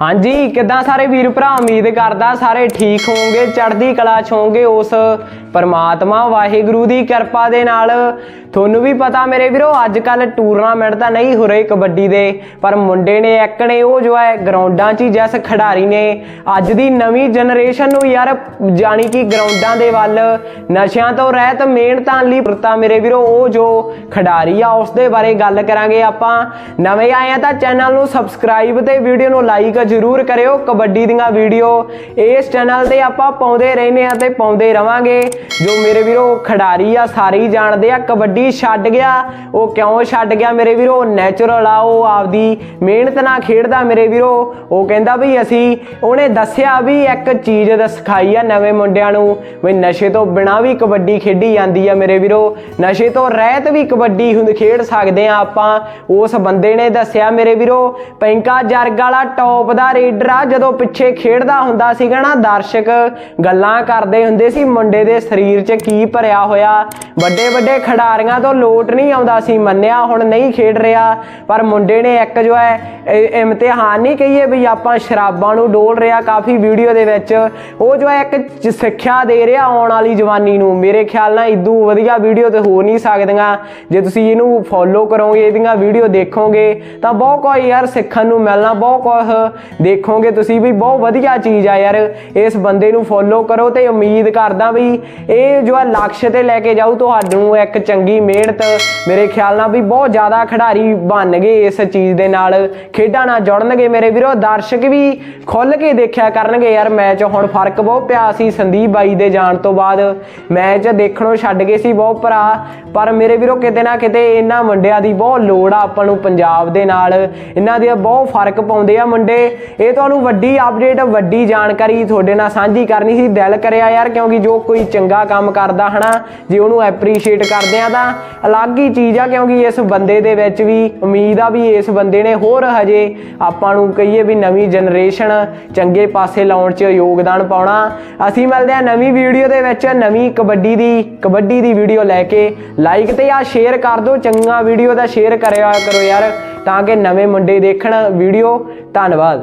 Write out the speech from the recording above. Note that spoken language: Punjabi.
ਹਾਂਜੀ, ਕਿੱਦਾਂ ਸਾਰੇ ਵੀਰ ਭਰਾ? ਉਮੀਦ ਕਰਦਾ ਸਾਰੇ ਠੀਕ ਹੋਵੋਗੇ, ਚੜ੍ਹਦੀ ਕਲਾ ਚ ਹੋਵੋਗੇ ਉਸ ਪਰਮਾਤਮਾ ਵਾਹਿਗੁਰੂ ਦੀ ਕਿਰਪਾ ਦੇ ਨਾਲ। ਤੁਹਾਨੂੰ ਵੀ ਪਤਾ ਮੇਰੇ ਵੀਰੋ ਅੱਜ ਕੱਲ ਟੂਰਨਾਮੈਂਟ ਤਾਂ ਨਹੀਂ ਹੋ ਰਹੇ ਕਬੱਡੀ ਦੇ, ਪਰ ਮੁੰਡੇ ਨੇ, ਇੱਕ ਨੇ, ਉਹ ਜੋ ਹੈ ਗਰਾਊਂਡਾਂ 'ਚ ਹੀ ਜਿਸ ਖਿਡਾਰੀ ਨੇ। ਅੱਜ ਦੀ ਨਵੀਂ ਜਨਰੇਸ਼ਨ ਨੂੰ ਯਾਰ ਜਾਣੀ ਕਿ ਗਰਾਊਂਡਾਂ ਦੇ ਵੱਲ ਨਸ਼ਿਆਂ ਤੋਂ ਰਹਿਤ ਮਿਹਨਤਾਂ ਲਈ ਪ੍ਰਤਾ ਮੇਰੇ ਵੀਰੋ, ਉਹ ਜੋ ਖਿਡਾਰੀ ਆ ਉਸ ਦੇ ਬਾਰੇ ਗੱਲ ਕਰਾਂਗੇ ਆਪਾਂ। ਨਵੇਂ ਆਏ ਆ ਤਾਂ ਚੈਨਲ ਨੂੰ ਸਬਸਕ੍ਰਾਈਬ ਤੇ ਵੀਡੀਓ ਨੂੰ ਲਾਈਕ ਜ਼ਰੂਰ ਕਰਿਓ। ਕਬੱਡੀ ਦੀਆਂ ਵੀਡੀਓ ਇਸ ਚੈਨਲ ਤੇ ਆਪਾਂ ਪਾਉਂਦੇ ਰਹਿੰਦੇ ਆ ਤੇ ਪਾਉਂਦੇ ਰਵਾਂਗੇ। ਜੋ ਮੇਰੇ ਵੀਰੋ ਖਿਡਾਰੀ ਆ, ਸਾਰੇ ਹੀ ਜਾਣਦੇ ਆ, ਕਬੱਡੀ ਛੱਡ ਗਿਆ, ਉਹ ਕਿਉਂ ਛੱਡ ਗਿਆ ਮੇਰੇ ਵੀਰੋ? ਨੈਚੁਰਲ ਆ, ਉਹ ਆਪਦੀ ਮਿਹਨਤ ਨਾਲ ਖੇਡਦਾ ਮੇਰੇ ਵੀਰੋ। ਉਹ ਕਹਿੰਦਾ ਵੀ ਅਸੀਂ, ਉਹਨੇ ਦੱਸਿਆ ਵੀ ਇੱਕ ਚੀਜ਼ ਦਾ ਸਿਖਾਈ ਆ ਨਵੇਂ ਮੁੰਡਿਆਂ ਨੂੰ, ਵੀ ਨਸ਼ੇ ਤੋਂ ਬਿਨਾ ਵੀ ਕਬੱਡੀ ਖੇਡੀ ਜਾਂਦੀ ਆ ਮੇਰੇ ਵੀਰੋ। ਨਸ਼ੇ ਤੋਂ ਰਹਿਤ ਵੀ ਕਬੱਡੀ ਹੁੰਦ, ਖੇਡ ਸਕਦੇ ਆ ਆਪਾਂ। ਉਸ ਬੰਦੇ ਨੇ ਦੱਸਿਆ ਮੇਰੇ ਵੀਰੋ, ਪੈਂਕਾ ਜਰਗ ਵਾਲਾ ਟੌਪ ਦਾ ਰੇਡਰ ਆ, ਜਦੋਂ ਪਿੱਛੇ ਖੇਡਦਾ ਹੁੰਦਾ ਸੀਗਾ ਨਾ, ਦਰਸ਼ਕ ਗੱਲਾਂ ਕਰਦੇ ਹੁੰਦੇ ਸੀ, ਮੁੰਡੇ ਦੇ ਸਰੀਰ 'ਚ ਕੀ ਭਰਿਆ ਹੋਇਆ ਵੱਡੇ ਵੱਡੇ ਖਿਡਾਰੀਆਂ ਤੋਂ ਲੋਟ ਨਹੀਂ ਆਉਂਦਾ ਸੀ, ਮੰਨਿਆ ਹੁਣ ਨਹੀਂ ਖੇਡ ਰਿਹਾ, ਪਰ ਮੁੰਡੇ ਨੇ ਇੱਕ ਜੋ ਹੈ ਇਮਤਿਹਾਨ ਨਹੀਂ ਕਹੀਏ ਵੀ ਆਪਾਂ ਸ਼ਰਾਬਾਂ ਨੂੰ ਡੋਲ ਰਿਹਾ, ਕਾਫੀ ਵੀਡੀਓ ਦੇ ਵਿੱਚ ਉਹ ਜੋ ਹੈ ਇੱਕ ਸਿੱਖਿਆ ਦੇ ਰਿਹਾ ਆਉਣ ਵਾਲੀ ਜਵਾਨੀ ਨੂੰ। ਮੇਰੇ ਖਿਆਲ ਨਾਲ ਇਦੋਂ ਵਧੀਆ ਵੀਡੀਓ ਤੇ ਹੋ ਨਹੀਂ ਸਕਦੀਆਂ। ਜੇ ਤੁਸੀਂ ਇਹਨੂੰ ਫੋਲੋ ਕਰੋਗੇ, ਇਹਦੀਆਂ ਵੀਡੀਓ ਦੇਖੋਗੇ, ਤਾਂ ਬਹੁਤ ਕੁਝ ਯਾਰ ਸਿੱਖਣ ਨੂੰ ਮਿਲਣਾ, ਬਹੁਤ ਕੁਝ ਦੇਖੋਗੇ ਤੁਸੀਂ ਵੀ, ਬਹੁਤ ਵਧੀਆ ਚੀਜ਼ ਆ ਯਾਰ। ਇਸ ਬੰਦੇ ਨੂੰ ਫੋਲੋ ਕਰੋ ਤੇ ਉਮੀਦ ਕਰਦਾ ਵੀ ਇਹ ਜੋ ਹੈ ਲਕਸ਼ ਤੇ ਲੈ ਕੇ ਜਾਊ ਤੁਹਾਨੂੰ ਇੱਕ ਚੰਗੀ ਮਿਹਨਤ ਮੇਰੇ ਖਿਆਲ ਨਾਲ ਵੀ ਬਹੁਤ ਜ਼ਿਆਦਾ ਖਿਡਾਰੀ ਬਣ ਗਏ ਇਸ ਚੀਜ਼ ਦੇ ਨਾਲ। ਖੇਡਾਂ ਨਾਲ ਜੁੜਨਗੇ ਮੇਰੇ ਵੀਰੋ, ਦਰਸ਼ਕ ਵੀ ਖੁੱਲ ਕੇ ਦੇਖਿਆ ਕਰਨਗੇ ਯਾਰ ਮੈਚ। ਹੁਣ ਫ਼ਰਕ ਬਹੁਤ ਪਿਆ ਸੀ ਸੰਦੀਪ ਬਾਈ ਦੇ ਜਾਣ ਤੋਂ ਬਾਅਦ। ਮੈਚ ਦੇਖਣੋਂ ਛੱਡ ਗਏ ਸੀ ਬਹੁਤ ਭਰਾ। ਪਰ ਮੇਰੇ ਵੀਰੋ, ਕਿਤੇ ਨਾ ਕਿਤੇ ਇਹਨਾਂ ਮੁੰਡਿਆਂ ਦੀ ਬਹੁਤ ਲੋੜ ਆ ਆਪਾਂ ਨੂੰ ਪੰਜਾਬ ਦੇ ਨਾਲ। ਇਹਨਾਂ ਦੇ ਬਹੁਤ ਫ਼ਰਕ ਪਾਉਂਦੇ ਆ ਮੁੰਡੇ। ਇਹ ਤੁਹਾਨੂੰ ਵੱਡੀ ਅਪਡੇਟ ਵੱਡੀ ਜਾਣਕਾਰੀ ਤੁਹਾਡੇ ਨਾਲ ਸਾਂਝੀ ਕਰਨੀ ਸੀ ਦਿਲ ਕਰਿਆ ਯਾਰ, ਕਿਉਂਕਿ ਜੋ ਕੋਈ ਚੰਗਾ ਕੰਮ ਕਰਦਾ ਹਨਾ, ਜੇ ਉਹਨੂੰ ਐਪਰੀਸ਼ੀਏਟ ਕਰਦੇ ਆ ਤਾਂ ਅਲੱਗ ਹੀ ਚੀਜ਼ ਆ, ਕਿਉਂਕਿ ਇਸ ਬੰਦੇ ਦੇ ਵਿੱਚ ਵੀ ਉਮੀਦ ਆ ਵੀ ਇਸ ਬੰਦੇ ਨੇ ਹੋਰ ਹਜੇ ਆਪਾਂ ਨੂੰ ਕਹੀਏ ਵੀ ਨਵੀਂ ਜਨਰੇਸ਼ਨ ਚੰਗੇ ਪਾਸੇ ਲਾਉਣ 'ਚ ਯੋਗਦਾਨ ਪਾਉਣਾ। ਅਸੀਂ ਮਿਲਦੇ ਆ ਨਵੀਂ ਵੀਡੀਓ ਦੇ ਵਿੱਚ, ਨਵੀਂ ਕਬੱਡੀ ਦੀ ਕਬੱਡੀ ਦੀ ਵੀਡੀਓ ਲੈ ਕੇ। ਲਾਈਕ ਤੇ ਆ ਸ਼ੇਅਰ ਕਰ ਦਿਓ, ਚੰਗਾ ਵੀਡੀਓ ਦਾ ਸ਼ੇਅਰ ਕਰਿਆ ਕਰੋ ਯਾਰ, ਤਾਂ ਕਿ ਨਵੇਂ ਮੁੰਡੇ ਦੇਖਣ ਵੀਡੀਓ ਧੰਨਵਾਦ।